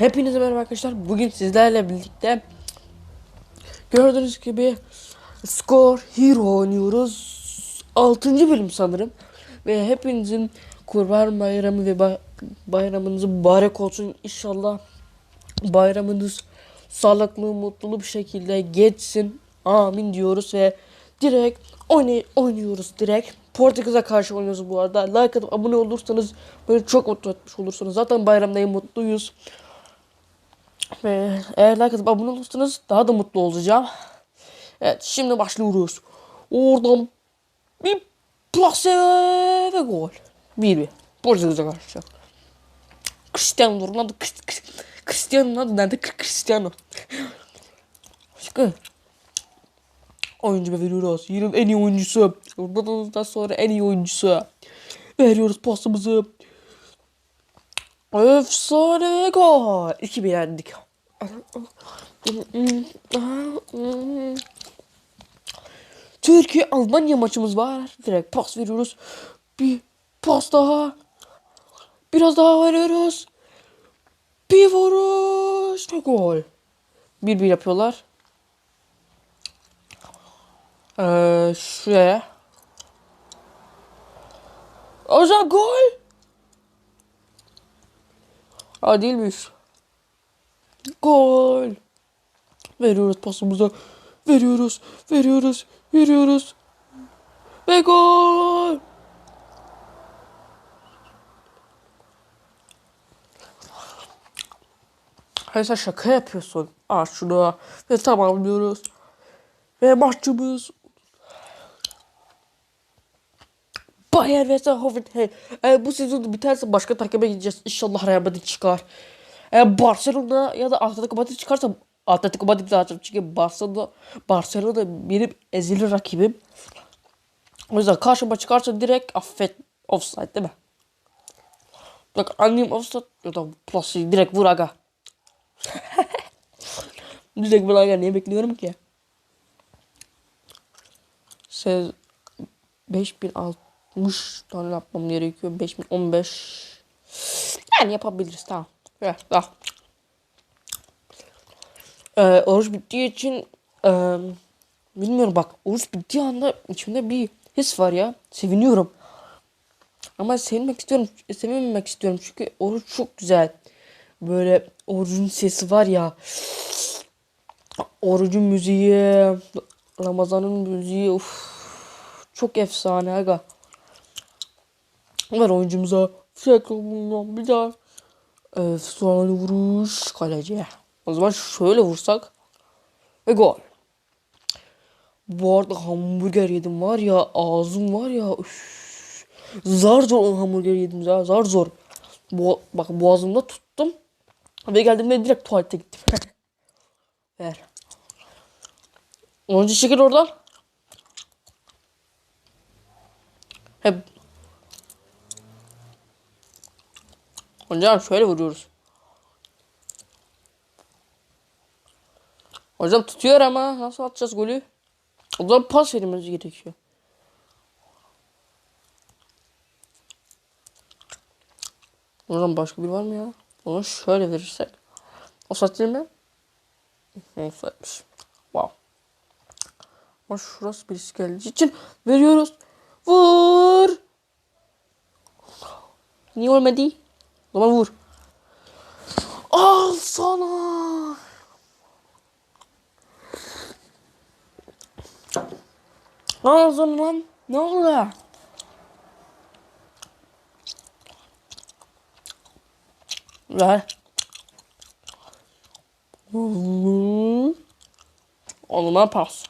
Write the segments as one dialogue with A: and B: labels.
A: Hepinize merhaba arkadaşlar. Bugün sizlerle birlikte gördüğünüz gibi Score Hero oynuyoruz. 6. bölüm sanırım. Ve hepinizin Kurban Bayramı ve ba- bayramınız mübarek olsun. İnşallah bayramınız sağlıklı, mutlulu bir şekilde geçsin. Amin diyoruz ve direkt oynay oynuyoruz direkt. Portekiz'e karşı oynuyoruz bu arada. Like atıp abone olursanız böyle çok mutlu etmiş olursunuz. Zaten bayramdayım mutluyuz. Ve eğer like atıp abone olursanız daha da mutlu olacağım. Evet şimdi başlıyoruz. Oradan bir plase ve gol. 1-1. Portekiz'e karşı. Cristiano Ronaldo. Cristiano Ronaldo nerede? Cri- Cristiano. Başka. Oyuncu veriyoruz. Yılın en iyi oyuncusu. Ronaldo'dan sonra en iyi oyuncusu. Veriyoruz pasımızı. Efsane gol. 2-1 yendik. Türkiye Almanya maçımız var. Direkt pas veriyoruz. Bir pas daha. Biraz daha veriyoruz. Bir vuruş ve gol. Bir bir yapıyorlar. Ee, şuraya. O zaman gol. Aa değilmiş. Gol. Veriyoruz pasımızı. Veriyoruz. Veriyoruz. Veriyoruz. Ve gol. Hayır sen şaka yapıyorsun. Aa şunu. Ve tamamlıyoruz. Ve maçımız Bayer vs Hoffenheim. E, bu sezon biterse başka takıma gideceğiz. İnşallah Real Madrid çıkar. E, Barcelona ya da Atletico Madrid çıkarsa Atletico Madrid zaten çünkü Barcelona Barcelona benim ezili rakibim. O yüzden karşıma çıkarsa direkt affet offside değil mi? Bak annem offside ya da plus direkt vur aga. direkt vur aga niye bekliyorum ki? Siz 5006 60 tane yapmam gerekiyor. 5000 15. Yani yapabiliriz tamam. Evet, daha. Ee, oruç bittiği için e, bilmiyorum bak oruç bittiği anda içimde bir his var ya. Seviniyorum. Ama sevinmek istiyorum. Sevinmemek istiyorum çünkü oruç çok güzel. Böyle orucun sesi var ya. Orucun müziği, Ramazan'ın müziği of çok efsane aga. Ver oyuncumuza. Şeklumdan bir daha. Efsane vuruş kaleci. O zaman şöyle vursak. Ve gol. Bu arada hamburger yedim var ya ağzım var ya üf. Zar zor hamburger yedim ya zar zor. Bu, bak boğazımda tuttum. Ve geldiğimde direkt tuvalete gittim. Ver. Onuncu şekil oradan. Hocam şöyle vuruyoruz. Hocam tutuyor ama nasıl atacağız golü? O zaman pas vermemiz gerekiyor. Oradan başka biri var mı ya? Onu şöyle verirsek. O mi? O saatmiş. Wow. Ama şurası birisi geldiği için veriyoruz. Vur. Niye ölmedi? Zaman vur. Al sana. Lan lan lan. Ne oldu? Ver. Onuma pas.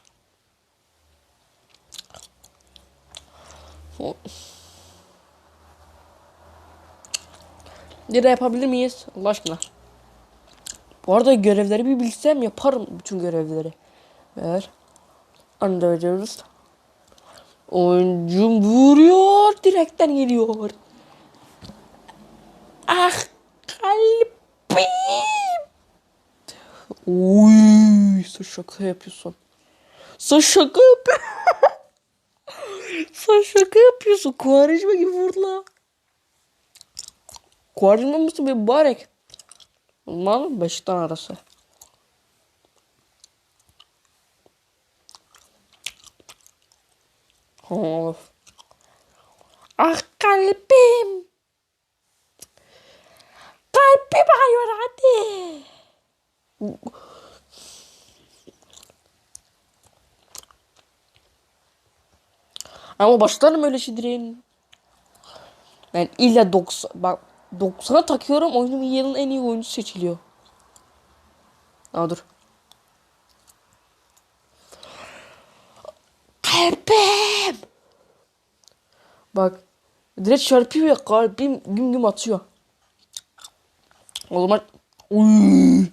A: Lira yapabilir miyiz? Allah aşkına. Bu arada görevleri bir bilsem yaparım bütün görevleri. Ver. Andırıyoruz. Oyuncum vuruyor. Direkten geliyor. Ah kalbim. Oy, sen şaka yapıyorsun. Sen şaka yapıyorsun. sen şaka yapıyorsun. Kuvarecime gibi vurdu la. Kuvarecime mısın mübarek? Malum Beşiktaş arası. Of. Ah kalbim. Kalbim ağrıyor hadi. Ama başlarım öyle direğin. Ben illa 90 bak 90'a takıyorum oyunun yılın en iyi oyuncusu seçiliyor. Aa dur. Kalbim. Bak. Direkt çarpıyor ya kalbim güm güm atıyor. O zaman Uy,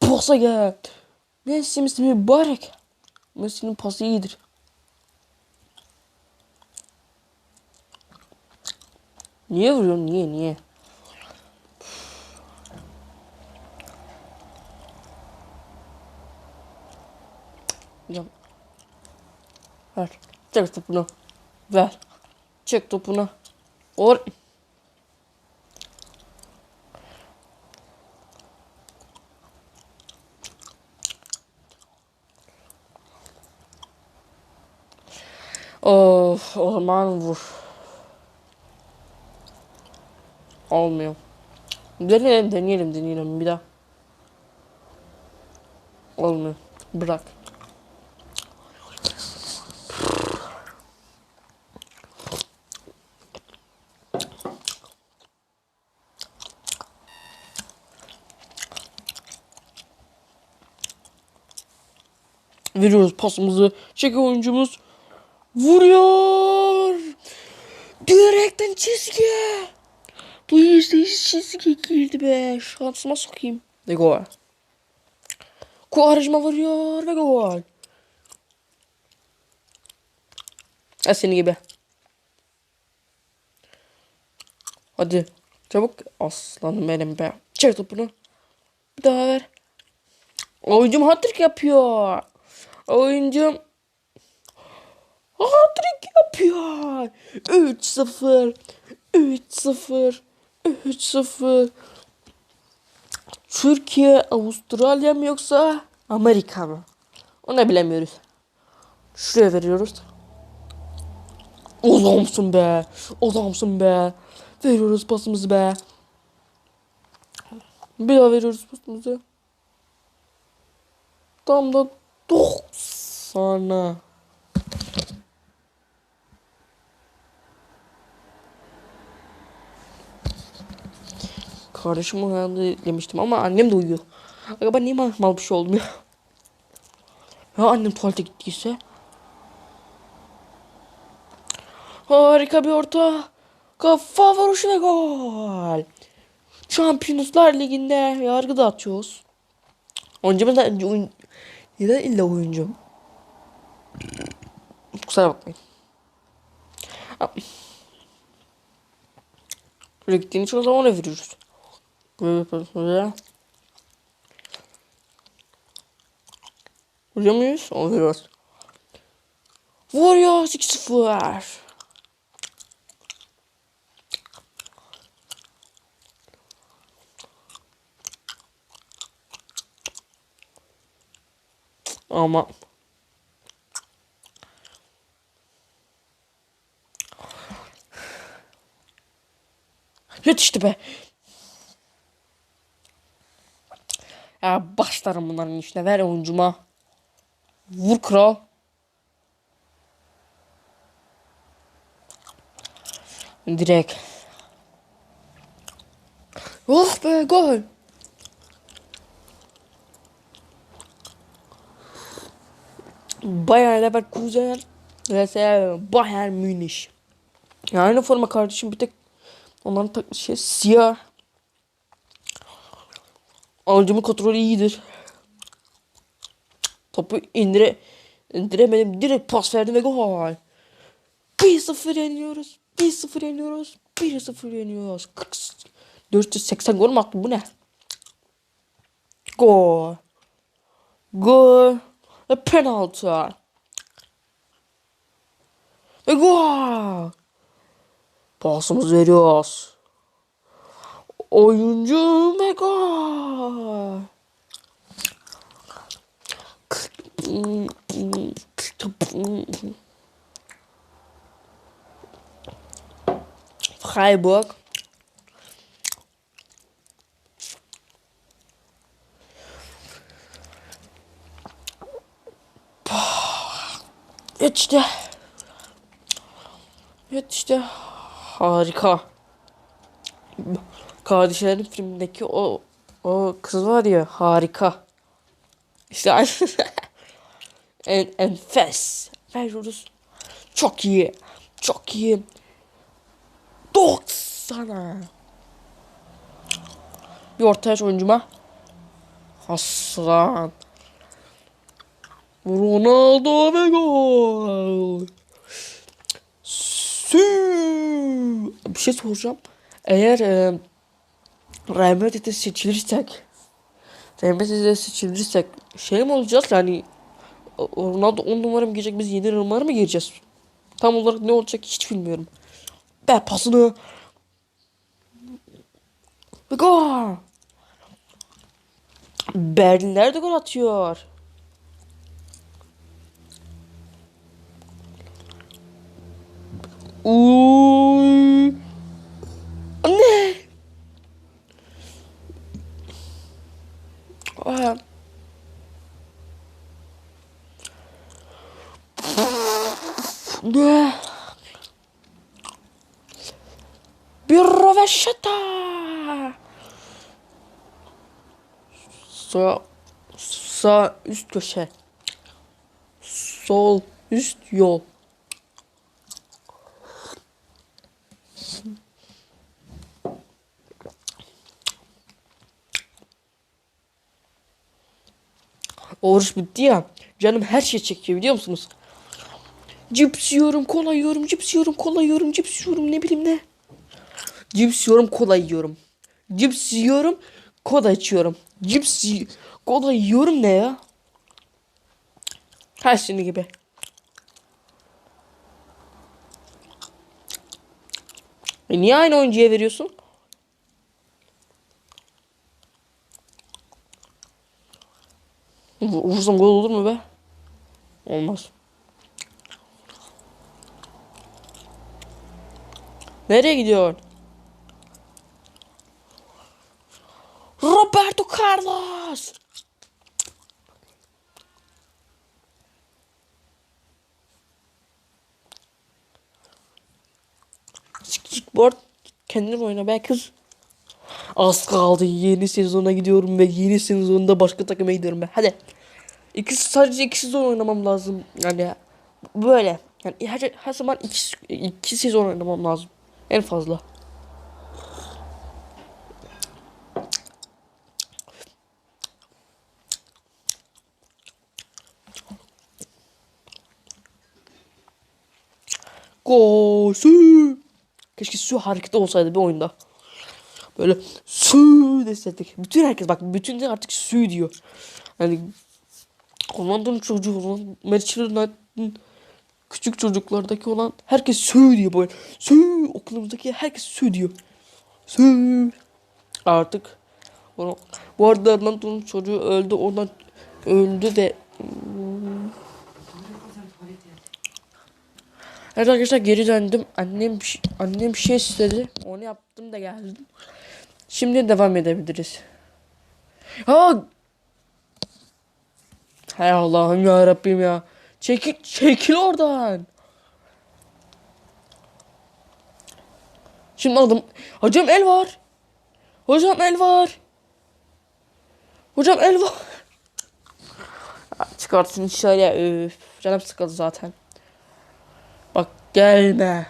A: pasa gel. Messi Messi mübarek. Messi'nin pası iyidir. Niye vuruyorsun? Niye? Niye? Hocam. Ver. Çek topunu. Ver. Çek topunu. Or. Of, o zaman vur. Olmuyor. Deneyelim, deneyelim, deneyelim bir daha. Olmuyor. Bırak. Veriyoruz pasımızı. Çek oyuncumuz. Vuruyor. Direkten çizgi. Bu yüzde yüz çizgi girdi be. Şansıma sokayım. Ve gol. Kuarajma vuruyor ve gol. Ha seni gibi. Hadi. Çabuk. Aslanım benim be. Çek topunu. Bir daha ver. Oyuncum hat yapıyor. Oyuncum hat yapıyor. 3-0. 3-0. 3-0. Türkiye, Avustralya mı yoksa Amerika mı? Onu bilemiyoruz. Şuraya veriyoruz. Adamsın be. Adamsın be. Veriyoruz pasımızı be. Bir daha veriyoruz pasımızı. Tam da 90'a. Kardeşim uyandı demiştim ama annem de uyuyor. Acaba niye mal, bir şey oldum ya? Ya annem tuvalete gittiyse? Harika bir orta. Kafa vuruşu ve gol. Şampiyonlar Ligi'nde yargı dağıtıyoruz. Oyuncumuz da oyun... Neden illa oyuncum? Kusura bakmayın. Böyle gittiğin için o zaman ona veriyoruz. Böyle yapıyoruz. Vuruyor muyuz? Onu veriyoruz. Vuruyoruz 2-0. Ama Yetişti be. Ya başlarım bunların işine. Ver oyuncuma. Vur kral. Direkt. Oh be gol. Bayern Leverkusen vs Bayern Münih. Ya aynı forma kardeşim bir tek onların tak şey siyah. Alıcımın kontrolü iyidir. Topu indire indiremedim. Direkt pas verdim ve gol. 1-0 yeniyoruz. 1-0 yeniyoruz. 1-0 yeniyoruz. 40, 480 gol mü attım bu ne? Gol. Gol. Penaltı. Ve gol. Pasımız veriyoruz. Oyuncu ve Freiburg. Boah. Jetzt. Evet işte. Harika. Kardeşlerin filmindeki o o kız var ya harika. İşte aynı. en enfes. Veriyoruz. Çok iyi. Çok iyi. 90'a. Bir orta yaş oyuncuma. Hasan. Ronaldo ve gol. Sü. Bir şey soracağım. Eğer e, Real Madrid'e seçilirsek Real Madrid'e seçilirsek şey mi olacağız yani Ronaldo 10 numara mı girecek biz 7 numara mı gireceğiz? Tam olarak ne olacak hiç bilmiyorum. Ver pasını. Ve gol. Berlinler de gol atıyor. Uy. Ne? Aa. Ne? Bir röveşata. Sağ, sağ üst köşe. Sol üst yol. Oruç bitti ya. Canım her şey çekiyor biliyor musunuz? Cips yiyorum, kola yiyorum, cips yiyorum, kola yiyorum, cips yiyorum ne bileyim ne. Cips yiyorum, kola yiyorum. Cips yiyorum, kola içiyorum. Cips kola yiyorum ne ya? Her şey gibi. E niye aynı oyuncuya veriyorsun? Vur- Vursam gol olur mu be? Olmaz. Nereye gidiyor? Roberto Carlos. Skateboard kendin oyna be kız. Az kaldı yeni sezona gidiyorum ve yeni sezonda başka takıma gidiyorum ben. Hadi. İkisi sadece iki sezon oynamam lazım. Yani böyle. Yani her, her zaman iki, iki sezon oynamam lazım. En fazla. Gol. Sü. Keşke su hareketi olsaydı bir oyunda. Böyle su deseydik. Bütün herkes bak bütün de artık su diyor. Yani Ronaldo'nun çocuğu olan Manchester United'ın küçük çocuklardaki olan herkes su diyor böyle. Su okulumuzdaki herkes su diyor. Su. Artık onu, bu arada Ronaldo'nun çocuğu öldü ondan öldü de Evet arkadaşlar geri döndüm. Annem bir şey- annem bir şey istedi. Onu yaptım da geldim. Şimdi devam edebiliriz. Ha! Hay Allah'ım ya Rabbim ya. Çekil çekil oradan. Şimdi aldım. Hocam el var. Hocam el var. Hocam el var. Çıkartsın şöyle. Üf, canım sıkıldı zaten. Bak gelme.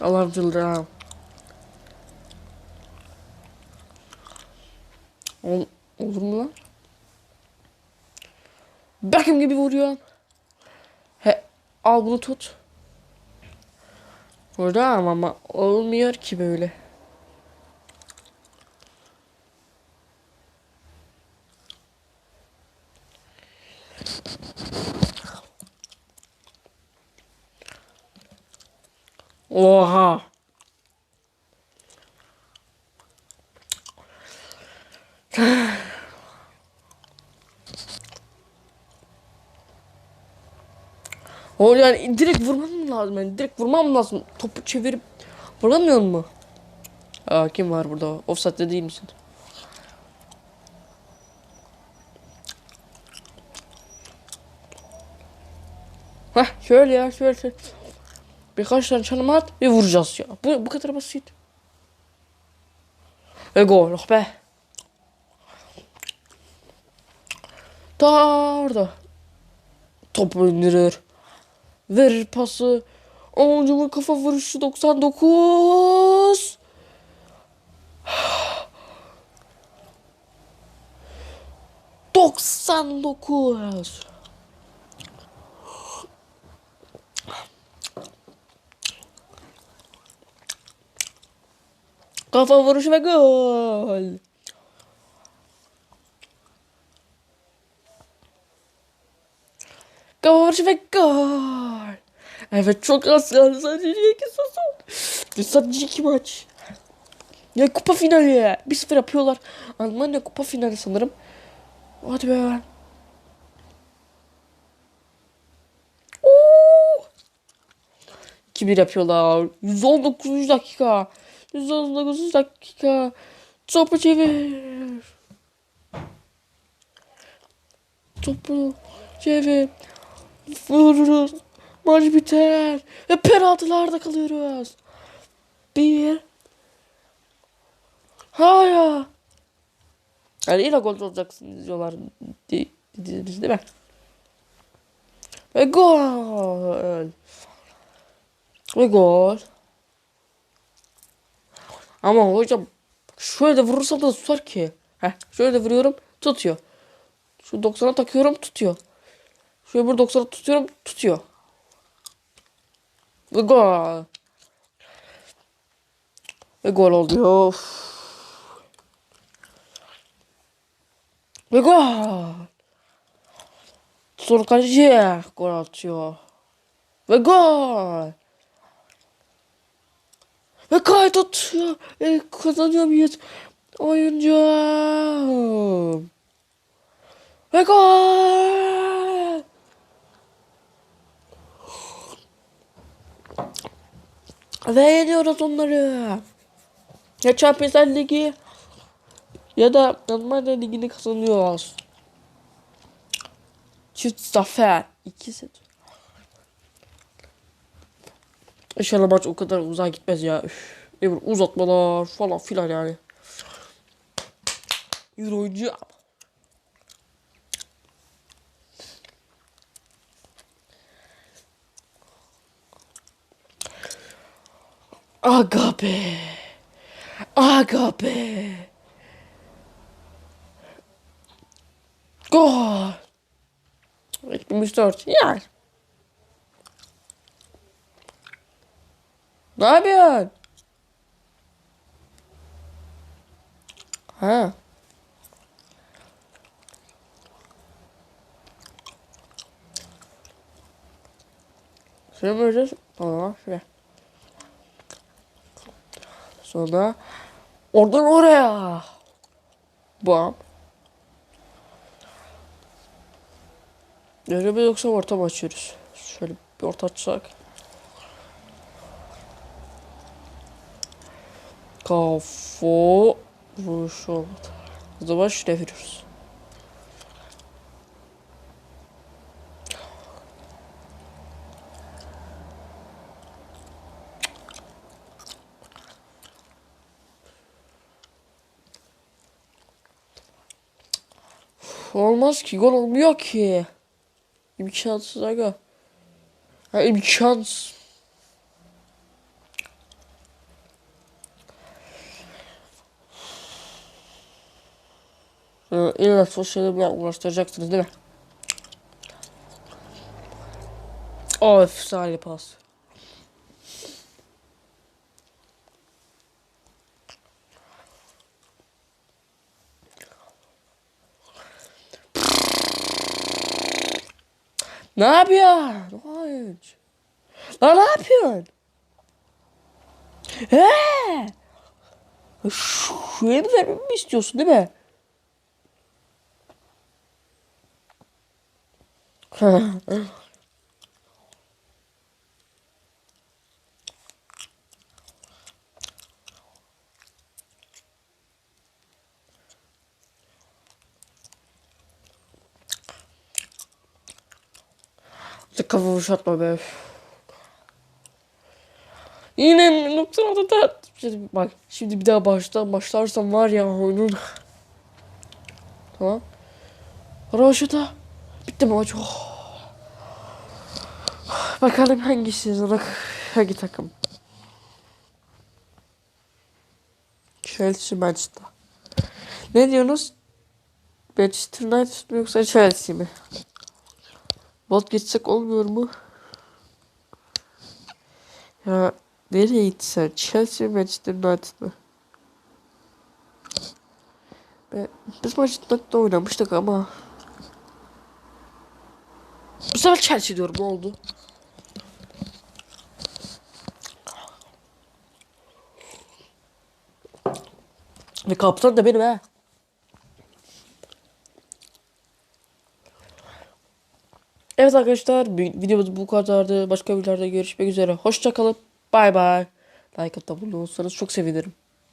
A: Allah'ım çıldıracağım. Ol, olur mu lan? Beckham gibi vuruyor. He, al bunu tut. Burada ama, olmuyor ki böyle. Oha. Yani direkt vurmam lazım yani direkt vurmam lazım. Topu çevirip Vuramıyor mu? Aa kim var burada? Offside'de değil misin? Heh şöyle ya şöyle. Birkaç tane çalım at ve vuracağız ya. Bu, bu kadar basit. Ve gol oh be. Ta orada. Top indirir. Verir pası. Oyuncumun kafa vuruşu 99. Doksan dokuz. Kafa vuruşu ve gol. Kafa vuruşu ve gol. Evet çok az kaldı. Sadece iki sezon. Sadece iki maç. Ya kupa finali. 1-0 yapıyorlar. Almanya kupa finali sanırım. Hadi be. Oo! 2-1 yapıyorlar. 119. dakika. 119 dakika. Topu çevir. Topu çevir. Vururuz. Maç biter. Ve penaltılarda kalıyoruz. Bir. Hayır. Yani yine gol olacaksınız diyorlar. di- Dediniz değil mi? Ve gol. Ve gol. Ama hocam şöyle de vurursam da tutar ki. Heh, şöyle de vuruyorum tutuyor. Şu 90'a takıyorum tutuyor. Şu öbür 90'a tutuyorum tutuyor. Ve gol. Ve gol oluyor. Of. Ve gol. Sonra kaleci gol atıyor. Ve gol. Ve kayıt atıyor. Ve kazanıyor muyuz? Oyuncum. Ve gol. Ve yeniyoruz onları. Ya Şampiyonlar Ligi ya da Almanya Ligi'ni kazanıyoruz. Çift zafer. İkisi. İnşallah maç o kadar uzağa gitmez ya. Üf. Ne uzatmalar falan filan yani. Euro oyuncu. Aga be. Aga be. Gol. 74. Yani. Ne yapıyorsun? Ha. Şöyle öleceğiz? Tamam şöyle. Sonra oradan oraya. Bam. Nereye bir yoksa orta mı açıyoruz? Şöyle bir orta açsak. Kafa vuruşu olmadı. O zaman şuraya veriyoruz. Olmaz ki gol olmuyor ki. İmkansız aga. Ha imkansız. Ee, illa sosyal uğraştıracaksınız değil mi? Oh efsane pas. Ne yapıyorsun? Hayır. Lan ne yapıyorsun? He? Şuraya mı vermemi mi istiyorsun değil mi? Kafa boşaltma be. Yine noktada da bak şimdi bir daha baştan başlarsam var ya oyunun. Tamam. Roşuta. Bitti maç? Oh. Bakalım hangisi olarak hangi takım? Chelsea Manchester. Ne diyorsunuz? Manchester United yoksa Chelsea mi? Bot geçsek olmuyor mu? Ya nereye gitsen? Chelsea Manchester United mı? Biz Manchester United'da oynamıştık ama bu sefer Chelsea diyorum ne oldu? Ve kaptan da benim ha. Evet arkadaşlar videomuz bu kadardı. Başka videolarda görüşmek üzere. Hoşçakalın. Bay bay. Like atıp çok sevinirim.